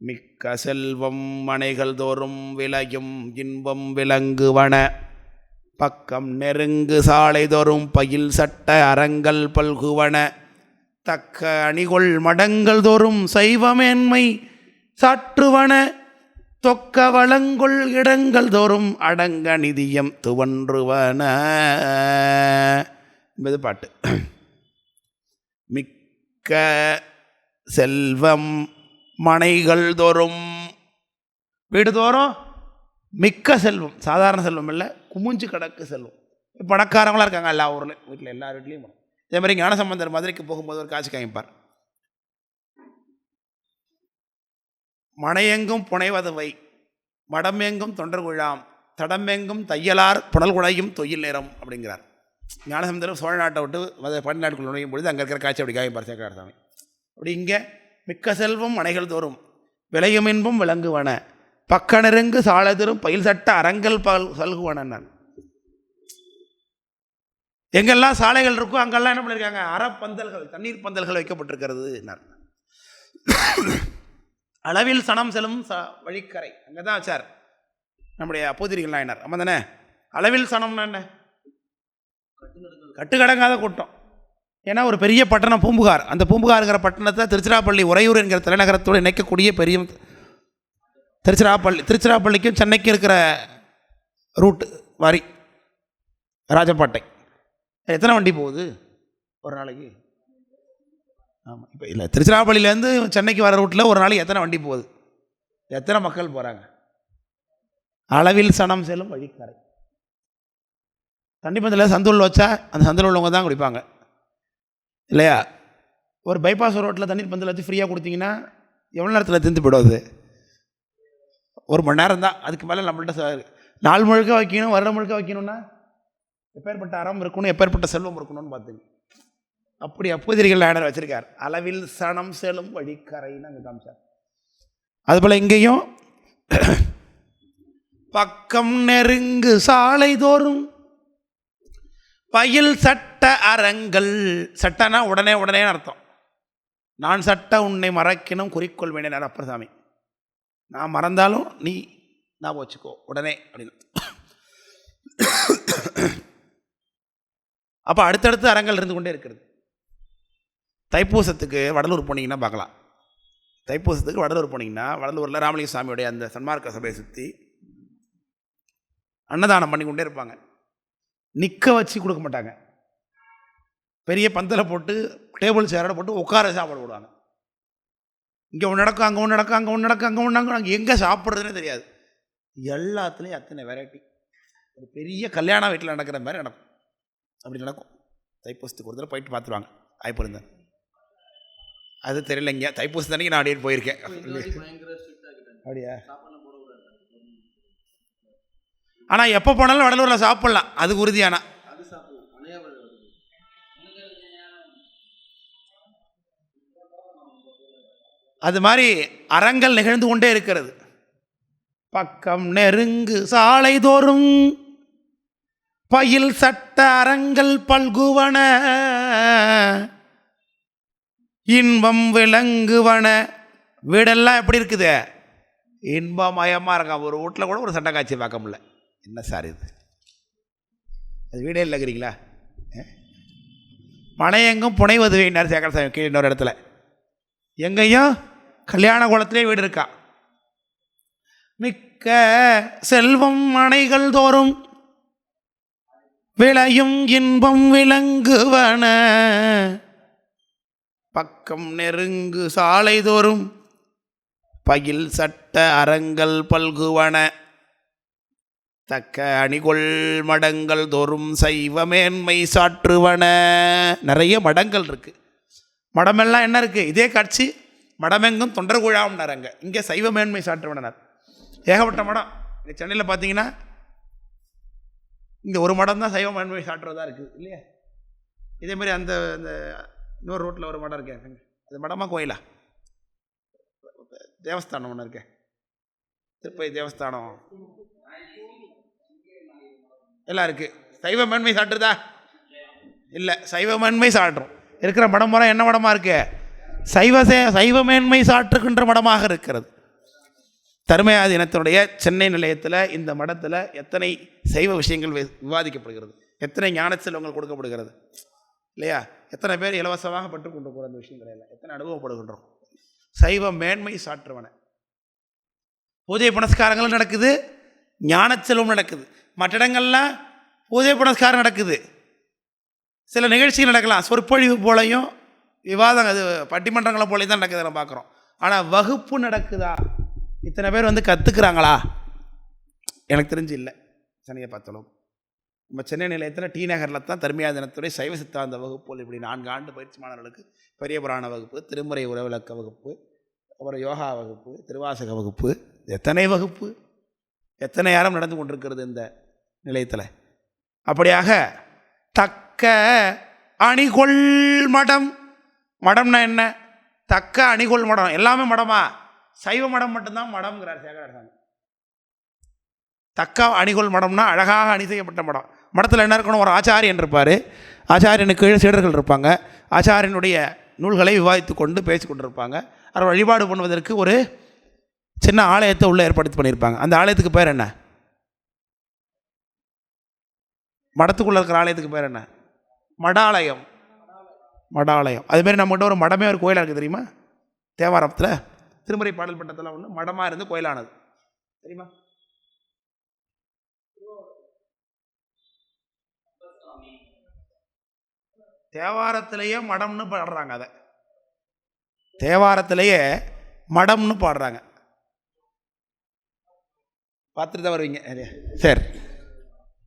மிக்க செல்வம் மனைகள் தோறும் விளையும் இன்பம் விளங்குவன. பக்கம் நெருங்கு சாலை தோறும் பயில் சட்ட அறங்கள் பல்குவன. தக்க அணிகொள் மடங்கள் தோறும் சைவமேன்மை சாற்றுவன. தொக்க வளங்கொள் இடங்கள் தோறும் அடங்க நிதியம் துவன்றுவன. என்பது பாட்டு. மிக்க செல்வம் மனைகள் தோறும். வீடு தோறும் மிக்க செல்வம் சாதாரண செல்வம் இல்லை குமிஞ்சு கிடக்கு செல்வம். பணக்காரங்களாக இருக்காங்க எல்லா ஊரில் வீட்டில் எல்லா வீட்லேயும் இதே மாதிரி ஞானசம்பந்தர் மதுரைக்கு போகும்போது ஒரு காட்சி காமிப்பார். மனையெங்கும் புனைவதுவை மடமெங்கும் தொண்டர் குழாம் தடமெங்கும் தையலார் புனல் குழையும் தொயில் நேரம் அப்படிங்கிறார். ஞானசமுத்திரம் சோழ நாட்டை விட்டு மத பன்னாட்டுக்குள் நுழையும் பொழுது அங்கே இருக்கிற காட்சி அப்படி காமிப்பார் சேக்கரார் சாமி அப்படி இங்கே மிக்க செல்வம் மனைகள் தோறும் விளையும் இன்பம் விளங்குவன. பக்க நெருங்கு சாலதிரும் பயில் சட்ட அரங்கல் பல் சல்குவன நான். எங்கெல்லாம் சாலைகள் இருக்கோ அங்கெல்லாம் என்ன பண்ணியிருக்காங்க அறப்பந்தல்கள் தண்ணீர் பந்தல்கள் வைக்கப்பட்டிருக்கிறது நான். அளவில் சனம் செல்லும் ச வழிக்கரை. அங்கே தான் வச்சார் நம்முடைய அப்போதிரிகள் நாயனார். ஆமாம் தானே? அளவில் சனம்னா என்ன? கட்டுக்கடங்காத கூட்டம். ஏன்னா ஒரு பெரிய பட்டணம் பூம்புகார். அந்த பூம்புகாருங்கிற பட்டணத்தை திருச்சிராப்பள்ளி உறையூர் என்கிற தலைநகரத்தோடு இணைக்கக்கூடிய பெரிய திருச்சிராப்பள்ளி திருச்சிராப்பள்ளிக்கும் சென்னைக்கும் இருக்கிற ரூட்டு வரி ராஜபாட்டை எத்தனை வண்டி போகுது? ஒரு நாளைக்கு? ஆமாம் இப்போ இல்லை திருச்சிராப்பள்ளியிலேருந்து சென்னைக்கு வர ரூட்டில் ஒரு நாளைக்கு எத்தனை வண்டி போகுது? எத்தனை மக்கள் போகிறாங்க அளவில் சனம் செல்லும் வழிக்கரை. தண்ணி பந்தில் வச்சா அந்த சந்தூரில் உள்ளவங்க தான் குடிப்பாங்க. இல்லையா? ஒரு பைபாஸ் ரோட்டில் தண்ணீர் பந்தல் வச்சு ஃப்ரீயாக கொடுத்தீங்கன்னா எவ்வளோ நேரத்தில் திந்து போயிடுவது ஒரு மணி நேரம் தான். அதுக்கு மேலே நம்மள்ட்ட ச- நாள் முழுக்க வைக்கணும் வருடம் முழுக்க வைக்கணும்னா எப்பேற்பட்ட அறம் இருக்கணும் எப்பேற்பட்ட செல்வம் இருக்கணும்னு பார்த்துங்க. அப்படி அப்போதிரிகள் லேனர் வச்சுருக்கார். அளவில் சனம் செல்லும் வழிக்கரைன்னு அங்கே காமிச்சார். அதுபோல் இங்கேயும் பக்கம் நெருங்கு சாலை தோறும் பயில் சட்ட சட்ட அறங்கள். சட்டனா உடனே உடனே அர்த்தம். நான் சட்ட உன்னை மறக்கினும் குறிக்கோள் வேண்டிய அப்பரசாமி நான் மறந்தாலும் நீ நான் வச்சுக்கோ உடனே அப்படின்னு. அப்போ அடுத்தடுத்து அறங்கள் இருந்து கொண்டே இருக்கிறது. தைப்பூசத்துக்கு வடலூர் போனீங்கன்னா பார்க்கலாம். தைப்பூசத்துக்கு வடலூர் போனீங்கன்னா வடலூரில் ராமலிங்க சாமியுடைய அந்த சன்மார்க்க சபையை சுற்றி அன்னதானம் பண்ணி கொண்டே இருப்பாங்க. நிற்க வச்சு கொடுக்க மாட்டாங்க. பெரிய பந்தலை போட்டு டேபிள் சேரோட போட்டு உட்கார சாப்பாடு போடுவாங்க. இங்கே ஒன்று நடக்கும் அங்கே ஒன்று நடக்கும் அங்கே ஒன்று நடக்கும் அங்கே ஒன்று நடக்கும். அங்கே எங்கே சாப்பிட்றதுனே தெரியாது. எல்லாத்துலேயும் அத்தனை வெரைட்டி ஒரு பெரிய கல்யாண வீட்டில் நடக்கிற மாதிரி நடக்கும். அப்படி நடக்கும். தைப்பூசத்துக்கு ஒரு தடவை போயிட்டு பார்த்துருவாங்க. வாய்ப்பு இருந்தேன் அது தெரியலைங்க. தைப்பூசம் அன்னைக்கு நான் அப்படியே போயிருக்கேன். அப்படியா? ஆனால் எப்போ போனாலும் வடலூரில் சாப்பிட்லாம். அது உறுதியான? அது மாதிரி அறங்கள் நிகழ்ந்து கொண்டே இருக்கிறது. பக்கம் நெருங்கு சாலை தோறும் பயில் சட்ட அறங்கள் பல்குவன. இன்பம் விளங்குவன. வீடெல்லாம் எப்படி இருக்குது? இன்பமயமாக இருக்கான். ஒரு வீட்டில் கூட ஒரு சட்டை காட்சி பார்க்க முடியல. என்ன சார் இது? அது வீடே இல்லைங்கிறீங்களா மனையெங்கும் புனைவது வேண்டார் சேகரசாமி கீழே இன்னொரு இடத்துல. எங்கேயும் கல்யாண குளத்திலே வீடு இருக்கா? மிக்க செல்வம் மனைகள் தோறும் விளையும் இன்பம் விளங்குவன. பக்கம் நெருங்கு சாலை தோறும் பயில் சட்ட அறங்கள் பல்குவன. தக்க அணிகொள் மடங்கள் தோறும் சைவ மேன்மை சாற்றுவன. நிறைய மடங்கள் இருக்கு. மடமெல்லாம் என்ன இருக்கு? இதே காட்சி. மடமெங்கும் தொண்டர்குழாம்னார் அங்கே. இங்கே சைவ மேன்மை சாற்றுவனர். ஏகப்பட்ட மடம். இங்கே சென்னையில் பார்த்தீங்கன்னா இங்கே ஒரு மடம் தான் சைவ மேன்மை சாற்றுறதா இருக்குது இல்லையா இதேமாரி அந்த அந்த இன்னொரு ரோட்டில் ஒரு மடம் இருக்கேன் அது மடமா கோயிலா? தேவஸ்தானம் ஒன்று இருக்கேன் திருப்பதி தேவஸ்தானம். எல்லாம் இருக்குது சைவ மேன்மை சாட்டுறதா இல்லை சைவ மேன்மை சாட்டுறோம் இருக்கிற மடம் முறை என்ன மடமாக இருக்குது சைவ சைவமேன்மை சாற்றுகின்ற மடமாக இருக்கிறது. தருமையாதி இனத்தினுடைய சென்னை நிலையத்தில் இந்த மடத்தில் எத்தனை சைவ விஷயங்கள் வி- விவாதிக்கப்படுகிறது? எத்தனை ஞான செல்வங்கள் கொடுக்கப்படுகிறது? இல்லையா? எத்தனை பேர் இலவசமாக பட்டு கொண்டு போகிற அந்த விஷயங்கள் எல்லாம் எத்தனை அனுபவப்படுகின்றோம்? சைவ மேன்மை சாற்றுவன. பூஜை புனஸ்காரங்களும் நடக்குது ஞான செல்வம் நடக்குது. மற்ற இடங்கள்லாம் பூஜை புனஸ்காரம் நடக்குது. சில நிகழ்ச்சிகள் நடக்கலாம் சொற்பொழிவு போலையும் விவாதம் அது பட்டிமன்றங்களை போலையும் தான் நடக்குது நம்ம பார்க்குறோம். ஆனால் வகுப்பு நடக்குதா? இத்தனை பேர் வந்து கற்றுக்குறாங்களா எனக்கு தெரிஞ்சு இல்லை. சென்னையை பார்த்தாலும் நம்ம சென்னை நிலையத்தில் டி நகரில் தான் தர்மியா தினத்துறை சைவ சித்தாந்த வகுப்புகள் இப்படி நான்கு ஆண்டு பயிற்சி மாணவர்களுக்கு பெரிய புராண வகுப்பு திருமுறை உறவிலக்க வகுப்பு அப்புறம் யோகா வகுப்பு திருவாசக வகுப்பு எத்தனை வகுப்பு? எத்தனை யாரும் நடந்து கொண்டிருக்கிறது இந்த நிலையத்தில்? அப்படியாக தக்க அணிகொள் மடம் மடம்னா என்ன? தக்க அணிகோல் மடம். எல்லாமே மடமா? சைவ மடம் மட்டும்தான் மடம்ங்கிறார் சேகரார் தக்க அணிகோல் மடம்னா அழகாக அணி செய்யப்பட்ட மடம். மடத்தில் என்ன இருக்கணும்? ஒரு ஆச்சாரியன் இருப்பார். ஆச்சாரியனுக்கு கீழே சீடர்கள் இருப்பாங்க. ஆச்சாரியனுடைய நூல்களை விவாதித்து கொண்டு பேசி கொண்டிருப்பாங்க. அவர் வழிபாடு பண்ணுவதற்கு ஒரு சின்ன ஆலயத்தை உள்ளே ஏற்படுத்தி பண்ணியிருப்பாங்க. அந்த ஆலயத்துக்கு பேர் என்ன? மடத்துக்குள்ளே இருக்கிற ஆலயத்துக்கு பேர் என்ன? மடாலயம். மடாலயம். அதுமாரி நம்மகிட்ட ஒரு மடமே ஒரு கோயிலாக இருக்குது தெரியுமா? தேவாரத்தில். திருமுறை பாடல் பட்டத்தில் ஒன்று மடமாக இருந்து கோயிலானது. தெரியுமா? தேவாரத்திலேயே மடம்னு பாடுறாங்க அதை. தேவாரத்திலேயே மடம்னு பாடுறாங்க. பார்த்துட்டு தான் வருவீங்க. இல்லையா? சரி.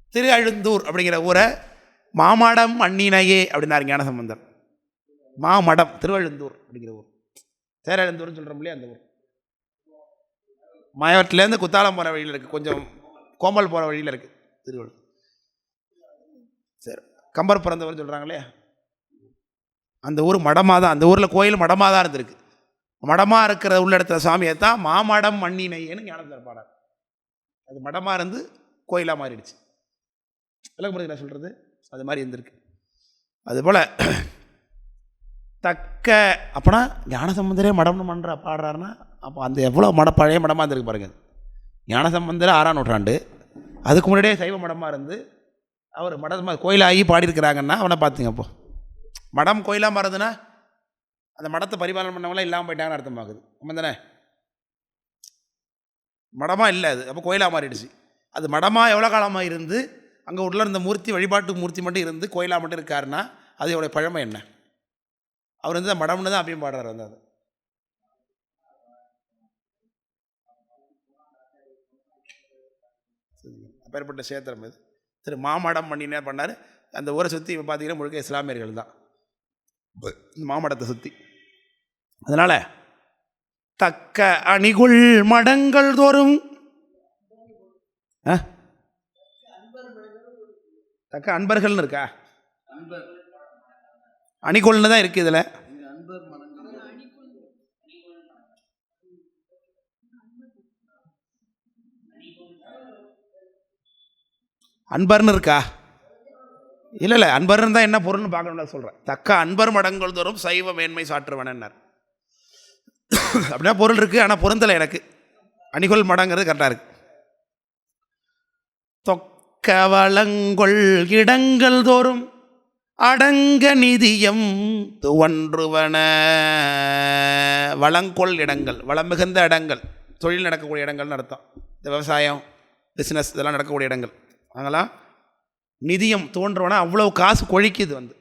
திரு அழுந்தூர் அப்படிங்கிற ஊரை மாமாடம் அண்ணினையே அப்படின்னாரு ஞானசம்பந்தர். மாமடம் திருவழுந்தூர் அப்படிங்கிற ஊர். தேரழுந்தூர்னு சொல்கிறோம் இல்லையா அந்த ஊர். மாயவரத்துலேருந்து குத்தாலம் போகிற வழியில் இருக்குது கொஞ்சம் கோமல் போகிற வழியில் இருக்குது திருவள்ளூர் சரி கம்பர் பிறந்தவர் சொல்கிறாங்க இல்லையா? அந்த ஊர் மடமாக தான் அந்த ஊரில் கோயில் மடமாக தான் இருந்திருக்கு. மடமாக இருக்கிற உள்ள இடத்துல சாமியை தான் மாமடம் மண்ணினையேன்னு ஞானத்தில் பாடார் அது மடமாக இருந்து கோயிலாக மாறிடுச்சு. விளக்க நான் சொல்கிறது அது மாதிரி இருந்திருக்கு. அதுபோல் தக்க. அப்போனா ஞானசம்பந்தரே மடம்னு மன்ற பாடுறாருன்னா அப்போ அந்த எவ்வளோ மட பழைய மடமாக இருந்திருக்கு பாருங்கள் ஞானசம்பந்தர் ஆறாம் நூற்றாண்டு. அதுக்கு முன்னாடியே சைவ மடமாக இருந்து அவர் மடமாக கோயிலாகி பாடியிருக்கிறாங்கன்னா அவனை பார்த்துங்க அப்போ. மடம் கோயிலாக மாறுதுன்னா அந்த மடத்தை பரிபாலனை பண்ணவங்களாம் இல்லாமல் போயிட்டாங்கன்னு அர்த்தமாகுது ஆமாம் தானே? மடமாக இல்லை அது. அப்போ கோயிலாக மாறிடுச்சு. அது மடமாக எவ்வளோ காலமாக இருந்து அங்கே உள்ள இருந்த மூர்த்தி வழிபாட்டு மூர்த்தி மட்டும் இருந்து கோயிலாக மட்டும் இருக்காருன்னா அது எவ்வளோ பழமை என்ன? அவர் வந்து மடம்னு தான் அப்பயும் பாடுறாரு வந்து அது அப்பேற்பட்ட சேத்திரம் இது. திரு மாமடம் பண்ணினே பண்ணார்? அந்த ஊரை சுற்றி இப்போ பார்த்தீங்கன்னா முழுக்க இஸ்லாமியர்கள் தான். இந்த மாமடத்தை சுற்றி அதனால் தக்க அணிகுள் மடங்கள் தோறும். ஆ? தக்க அன்பர்கள்னு இருக்கா? அணிகொள்னு தான் இருக்குது இதில். அன்பர்னு இருக்கா? இல்லை இல்லை அன்பர்னு தான் என்ன பொருள்னு பார்க்கணும்னு சொல்கிறேன் தக்க அன்பர் மடங்கள் தோறும் சைவ மேன்மை சாற்றுவனன்னார் அப்படின்னா பொருள் இருக்குது ஆனால் பொருந்தலை எனக்கு. அணிகொள் மடங்கிறது கரெக்டாக இருக்கு. தொக்க வளங்கொள் இடங்கள் தோறும் அடங்க நிதியம் துவன்றுவன. வளங்கொள் இடங்கள் வளம் மிகுந்த இடங்கள். தொழில் நடக்கக்கூடிய இடங்கள்னு அர்த்தம். இந்த விவசாயம் பிஸ்னஸ் இதெல்லாம் நடக்கக்கூடிய இடங்கள். அங்கெல்லாம் நிதியம் தோன்றுவனா அவ்வளோ காசு கொழிக்குது வந்து.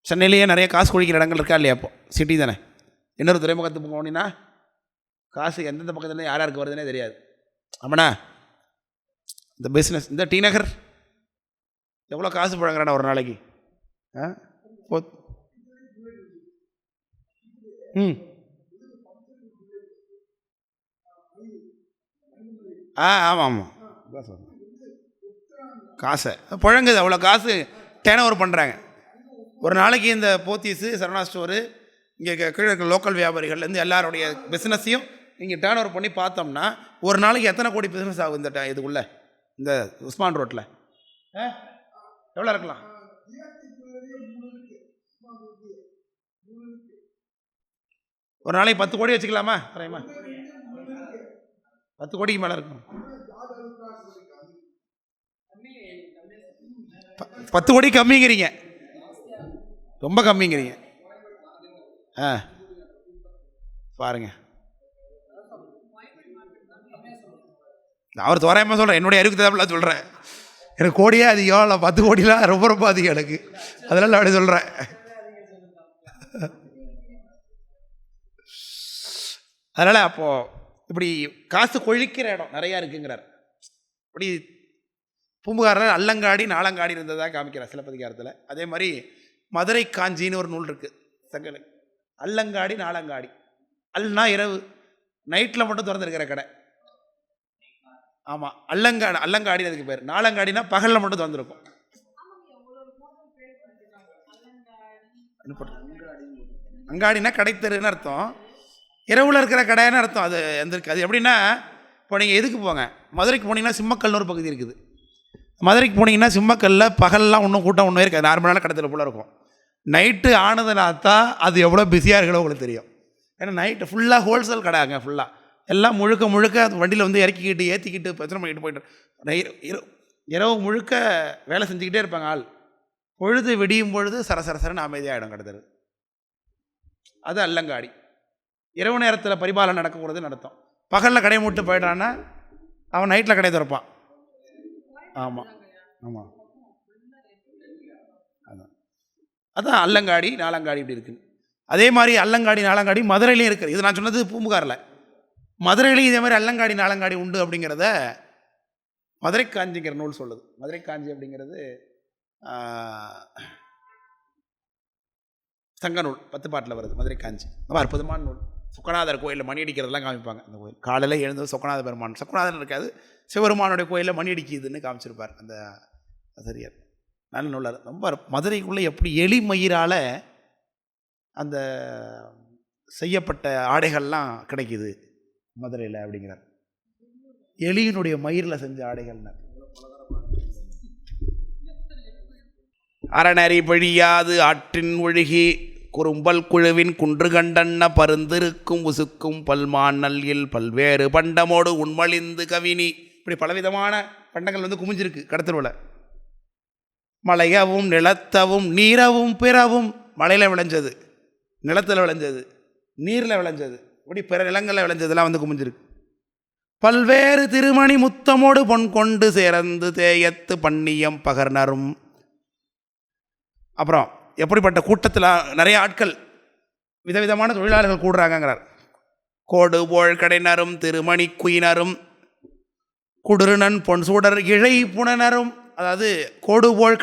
சென்னையிலேயே நிறைய காசு கொழிக்கிற இடங்கள் இருக்கா இல்லையா அப்போ? சிட்டி தானே. இன்னொரு துறைமுகத்துக்கு போனீங்கன்னா காசு எந்தெந்த பக்கத்துலேருந்து யார் யாருக்கு வருதுன்னே தெரியாது. ஆமாண்ணா இந்த பிஸ்னஸ் இந்த டி நகர் எவ்வளோ காசு புழங்குறானா ஒரு நாளைக்கு? ஆ? போ. ம். ஆ ஆமாம் ஆமாம் காசு. காசை புழங்குது அவ்வளோ காசு டேன் ஓவர் பண்ணுறாங்க ஒரு நாளைக்கு இந்த போத்தீஸு சரணா ஸ்டோரு இங்கே கீழே இருக்கிற லோக்கல் வியாபாரிகள்லேருந்து எல்லாருடைய பிஸ்னஸையும் இங்கே டேர்ன் ஓவர் பண்ணி பார்த்தோம்னா ஒரு நாளைக்கு எத்தனை கோடி பிஸ்னஸ் ஆகும் இந்த இதுக்குள்ளே இந்த உஸ்மான் ரோட்டில் ஆ? எவ்வளோ இருக்கலாம்? ஒரு நாளைக்கு பத்து கோடி வச்சுக்கலாமா? குறையுமா பத்து கோடிக்கு மேலே இருக்கும் ப- பத்து கோடி கம்மிங்கிறீங்க. ரொம்ப கம்மிங்கிறீங்க. ஆ. பாருங்க. நான் அவர் தோராயமாக சொல்கிறேன் என்னுடைய அறிவுக்கு தகவலாக சொல்கிறேன் எனக்கு கோடியே அதிகம் இல்லை பத்து கோடிலாம் ரொம்ப ரொம்ப அதிகம் எனக்கு. அதெல்லாம் நான் அப்படி சொல்கிறேன் அதனால் அப்போது இப்படி காசு கொழிக்கிற இடம் நிறையா இருக்குங்கிறார். இப்படி பூம்புகாரில் அல்லங்காடி நாளங்காடி இருந்ததாக காமிக்கிறார் சிலப்பதிகாரத்தில் அதே மாதிரி மதுரை காஞ்சின்னு ஒரு நூல் இருக்குது சங்கலுக்கு அல்லங்காடி நாளங்காடி. அல்னா இரவு. நைட்டில் மட்டும் திறந்துருக்கிற கடை. ஆமாம் அல்லங்காடி அல்லங்காடி அதுக்கு பேர். நாலங்காடினா பகலில் மட்டும் திறந்துருக்கும். அங்காடினா கடைத்தெருன்னு அர்த்தம். இரவில் இருக்கிற கடைன்னு அர்த்தம். அது எந்திருக்கு அது எப்படின்னா இப்போ நீங்கள் எதுக்கு போங்க? மதுரைக்கு போனீங்கன்னா சிம்மக்கல்னு ஒரு பகுதி இருக்குது. மதுரைக்கு போனீங்கன்னா சிம்மக்கல்லில் பகல்லாம் ஒன்றும் கூட்டம் ஒன்றும் இருக்காது. நார்மலான கடத்தில் போல இருக்கும். நைட்டு ஆனதுனா தான் அது எவ்வளோ பிஸியாக இருக்கிறோ உங்களுக்கு தெரியும். ஏன்னா நைட்டு ஃபுல்லாக ஹோல்சேல் கடை அங்கே ஃபுல்லாக எல்லாம் முழுக்க முழுக்க அது வண்டியில் வந்து இறக்கிக்கிட்டு ஏற்றிக்கிட்டு பிரச்சனை பண்ணிட்டு போயிட்டு நை- இரவு முழுக்க வேலை செஞ்சுக்கிட்டே இருப்பாங்க ஆள். பொழுது விடியும் பொழுது சர சர சரன்னு அமைதியாகிடும் அது அல்லங்காடி. இரவு நேரத்தில் பரிபாலனை நடக்கக்கூடாது நடத்தும் பகலில் கடை மூட்டு போயிட்டான்னா அவன் நைட்டில் கடை திறப்பான். ஆமாம் ஆமாம் அதான். அதான் அல்லங்காடி நாலங்காடி இப்படி இருக்குது அதே மாதிரி அல்லங்காடி நாலங்காடி மதுரையிலையும் இருக்குது இது நான் சொன்னது பூம்புகாரில். மதுரையிலையும் இதே மாதிரி அல்லங்காடி நாலங்காடி உண்டு அப்படிங்கிறத மதுரை காஞ்சிங்கிற நூல் சொல்லுது. மதுரை காஞ்சி அப்படிங்கிறது சங்க நூல் பத்து பாட்டில் வருது மதுரை காஞ்சி. ரொம்ப அற்புதமான நூல். சுக்கநாதர் கோயிலில் மணி அடிக்கிறதெல்லாம் காமிப்பாங்க. அந்த கோயில். காலையில் எழுந்து சுக்கநாத பெருமான் சுக்கநாதன் இருக்காது சிவபெருமானுடைய கோயிலில் மணி அடிக்குதுன்னு காமிச்சிருப்பார் அந்த ஆசிரியர். நல்ல நூலார் ரொம்ப மதுரைக்குள்ளே எப்படி எளிமயிரால் அந்த செய்யப்பட்ட ஆடைகள்லாம் கிடைக்கிது. மதுரையில் அப்படிங்கிறார். எலியினுடைய மயிரில் செஞ்ச ஆடைகள்னார் அறநறி வழியாது ஆற்றின் ஒழுகி குறும்பல் குழுவின் குன்று கண்டன்ன பருந்திருக்கும் உசுக்கும் பல்மான் நல்லில் பல்வேறு பண்டமோடு உண்மழிந்து கவினி. இப்படி பலவிதமான பண்டங்கள் வந்து குமிஞ்சிருக்கு கடத்தருவில். மலையவும் நிலத்தவும் நீரவும் பிறவும் மலையில் விளைஞ்சது நிலத்தில் விளைஞ்சது நீரில் விளைஞ்சது. இப்படி பிற நிலங்களில் விளைஞ்சதெல்லாம் வந்து குமிஞ்சிருக்கு. பல்வேறு திருமணி முத்தமோடு பொன் கொண்டு சேர்ந்து தேயத்து பண்ணியம் பகர்னரும் அப்புறம் எப்படிப்பட்ட கூட்டத்தில் நிறைய ஆட்கள் விதவிதமான தொழிலாளர்கள் கூடுறாங்கங்கிறார். கோடு போல் கடைனரும் திருமணி குயினரும் குடுருணன் பொன் சூடர் இழை புனனரும் அதாவது கோடு போல்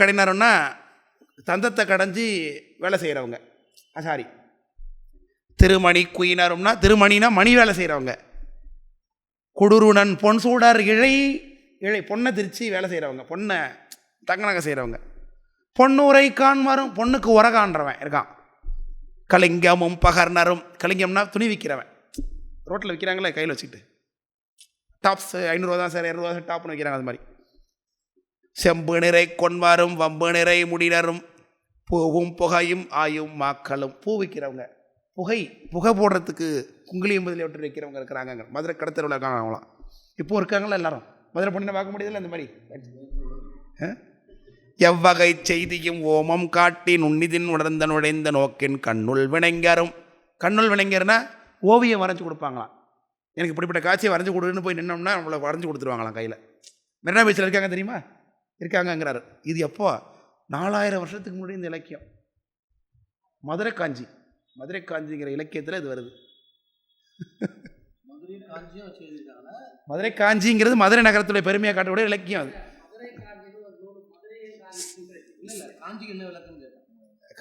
தந்தத்தை கடைஞ்சி வேலை செய்கிறவங்க சாரி திருமணி குயினரும்னா திருமணினா மணி வேலை செய்கிறவங்க குடுருணன் பொன் சூடர் இழை இழை பொண்ணை திருச்சி வேலை செய்கிறவங்க பொண்ணை தங்க நகை செய்கிறவங்க பொன்னுரை காண்மரும் பொண்ணுக்கு உரகான்றவன் இருக்கான். கலிங்கமும் பகர்னரும் கலிங்கம்னா துணி விற்கிறவன் ரோட்டில் விற்கிறாங்களே கையில் வச்சுக்கிட்டு. டாப்ஸ் ஐநூறுரூவா தான் சார் இரநூறுவா சார் டாப்னு வைக்கிறாங்க அது மாதிரி. செம்பு நிறை கொன்வாரும் வம்பு நிறை முடினரும் பூவும் புகையும் ஆயும் மாக்களும். பூ விற்கிறவங்க புகை புகை போடுறதுக்கு குங்குளியம் பதில் விட்டு வைக்கிறவங்க இருக்கிறாங்க மதுரை கடத்தருவில் இருக்காங்க அவங்களாம். இப்போ இருக்காங்களா எல்லாரும்? மதுரை பொண்ணை பார்க்க முடியுதுல்ல இந்த மாதிரி? எவ்வகை செய்தியும் ஓமம் காட்டி நுண்ணிதின் உணர்ந்த நுழைந்த நோக்கின் கண்ணுள் வினைஞரும். கண்ணுள் வினைஞர்னா ஓவியம் வரைஞ்சி கொடுப்பாங்களாம். எனக்கு இப்படிப்பட்ட காட்சியை வரைஞ்சி கொடுன்னு போய் நின்னோம்னா நம்மளை வரைஞ்சி கொடுத்துருவாங்களாம் கையில். மெரினா பீச்சில் இருக்காங்க தெரியுமா? இருக்காங்கங்கிறாரு. இது எப்போ? நாலாயிரம் வருஷத்துக்கு முன்னாடி இந்த இலக்கியம். மதுரை காஞ்சி. மதுரை காஞ்சிங்கிற இலக்கியத்தில் இது வருது. மதுரை காஞ்சிங்கிறது மதுரை நகரத்துடைய பெருமையை காட்டக்கூடிய இலக்கியம் அது.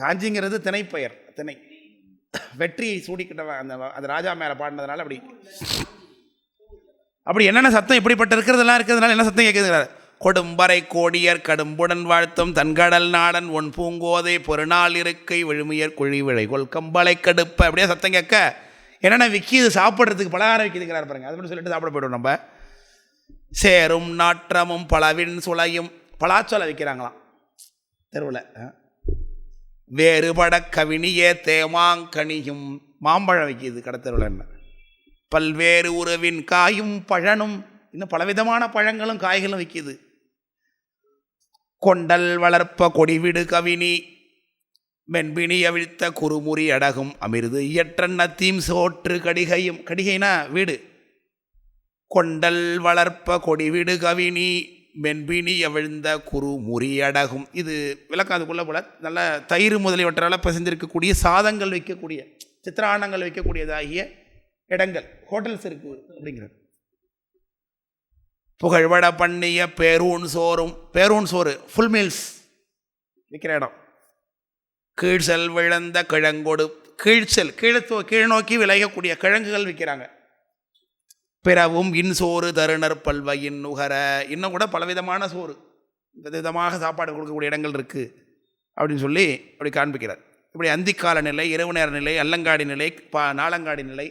காஞ்சிங்கிறது திணைப்பெயர் திணை. வெற்றியை சூடிக்கிட்டவன் அந்த அந்த ராஜா மேலே பாடினதுனால அப்படி. அப்படி என்னென்ன சத்தம் இப்படிப்பட்ட இருக்கிறதெல்லாம் இருக்கிறதுனால என்ன சத்தம் கேட்குதுங்கிறார் கொடும்பறை கோடியர் கடும்புடன் வாழ்த்தும் தன்கடல் நாடன் ஒன் பூங்கோதை பொருநாள் இருக்கை விழுமியர் குழி விளைகொள் கம்பளை கடுப்ப. அப்படியே சத்தம் கேட்க. என்னென்ன விற்கிது சாப்பிட்றதுக்கு பலகாரம் விற்கிதுங்கிறார் பாருங்க. அது மட்டும் சொல்லிட்டு சாப்பிட போய்டுவோம் நம்ம. சேரும் நாற்றமும் பலவின் சுளையும். பலாச்சோலை விற்கிறாங்களாம் தெருவில் வேறுபட கவினியே தேமாங்கனியும் மாம்பழம் விற்கிது கடத்தெருவில் என்ன. பல்வேறு உறவின் காயும் பழனும். இன்னும் பலவிதமான பழங்களும் காய்களும் விற்கிது கொண்டல் வளர்ப்ப கொடிவிடு கவினி. மென்பிணி அவிழ்த்த குறுமுறி அடகும் அமிர்து இயற்றன்னத்தீம் சோற்று கடிகையும். கடிகைனா வீடு. கொண்டல் வளர்ப்ப கொடிவிடு கவினி மென்பிணி அவிழ்ந்த குறு முறியடகும் இது விளக்கம் அதுக்குள்ளே போல நல்ல தயிர் முதலியவற்றால் பிசைந்திருக்கக்கூடிய சாதங்கள் வைக்கக்கூடிய சித்திராண்ணங்கள் வைக்கக்கூடியதாகிய இடங்கள் ஹோட்டல்ஸ் இருக்குது அப்படிங்கிறது. புகழ்வட பண்ணிய பேரூன் சோறும் பேரூன் சோறு ஃபுல் மீல்ஸ் விற்கிற இடம். கீழ்செல் விழுந்த கிழங்கொடு கீழ்ச்செல் கீழே கீழ் நோக்கி விளையக்கூடிய கிழங்குகள் விற்கிறாங்க பிறவும் இன்சோறு தருணர் பல்வையின் நுகர. இன்னும் கூட பலவிதமான சோறு. விதவிதமாக சாப்பாடு கொடுக்கக்கூடிய இடங்கள் இருக்குது அப்படின்னு சொல்லி அப்படி காண்பிக்கிறார். இப்படி அந்திக்கால நிலை இரவு நேர நிலை அல்லங்காடி நிலை பா நாளங்காடி நிலை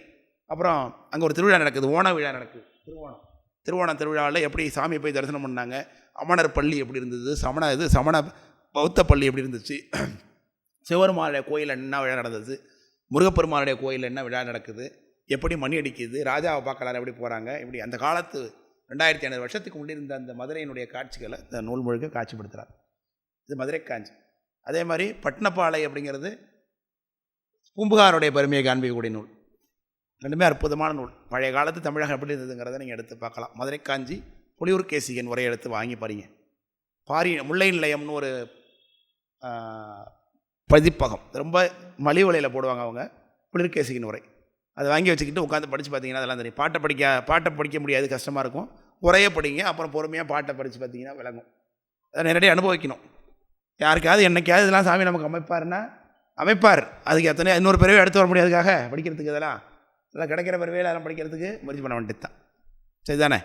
அப்புறம் அங்கே ஒரு திருவிழா நடக்குது ஓண விழா நடக்குது திருவோணம். திருவோண திருவிழாவில் எப்படி சாமி போய் தரிசனம் பண்ணாங்க? அமணர் பள்ளி எப்படி இருந்தது? சமண இது சமண பௌத்த பள்ளி எப்படி இருந்துச்சு? சிவபெருமானுடைய கோயில் என்ன விழா நடந்தது? முருகப்பெருமானுடைய கோயில் என்ன விழா நடக்குது? எப்படி மணி அடிக்குது? ராஜாவை பார்க்கலாம் எப்படி போகிறாங்க இப்படி அந்த காலத்து ரெண்டாயிரத்தி ஐநூறு வருஷத்துக்கு முன்னே இருந்த அந்த மதுரையினுடைய காட்சிகளை இந்த நூல் முழுக்க காட்சிப்படுத்துகிறார் இது மதுரை காஞ்சி அதே மாதிரி பட்னப்பாலை அப்படிங்கிறது பூம்புகாருடைய பெருமையை காண்பிக்கக்கூடிய நூல். ரெண்டுமே அற்புதமான நூல். பழைய காலத்து தமிழகம் எப்படி இருந்ததுங்கிறத நீங்கள் எடுத்து பார்க்கலாம். மதுரை காஞ்சி புலியூர் கேசிகன் உரையை எடுத்து வாங்கி பாருங்க. பாரி முல்லை நிலையம்னு ஒரு பதிப்பகம் ரொம்ப மலிவு விலையில் போடுவாங்க அவங்க. புலியூர் கேசிகன் உரை. அதை வாங்கி வச்சுக்கிட்டு உட்காந்து படித்து பார்த்தீங்கன்னா அதெல்லாம் தெரியும். பாட்டை படிக்க பாட்டை படிக்க முடியாது கஷ்டமாக இருக்கும். உரையை படிங்க அப்புறம் பொறுமையாக பாட்டை படித்து பார்த்தீங்கன்னா விளங்கும். அதை நேரடியாக அனுபவிக்கணும். யாருக்காவது என்னைக்காவது இதெல்லாம் சாமி நமக்கு அமைப்பாருன்னா அமைப்பார். அதுக்கு எத்தனை இன்னொரு பிறவை எடுத்து வர முடியாதுக்காக படிக்கிறதுக்கு இதெல்லாம். அதெல்லாம் கிடைக்கிற பிறவையில் அதெல்லாம் படிக்கிறதுக்கு முயற்சி பண்ண வேண்டியது தான் சரிதானே?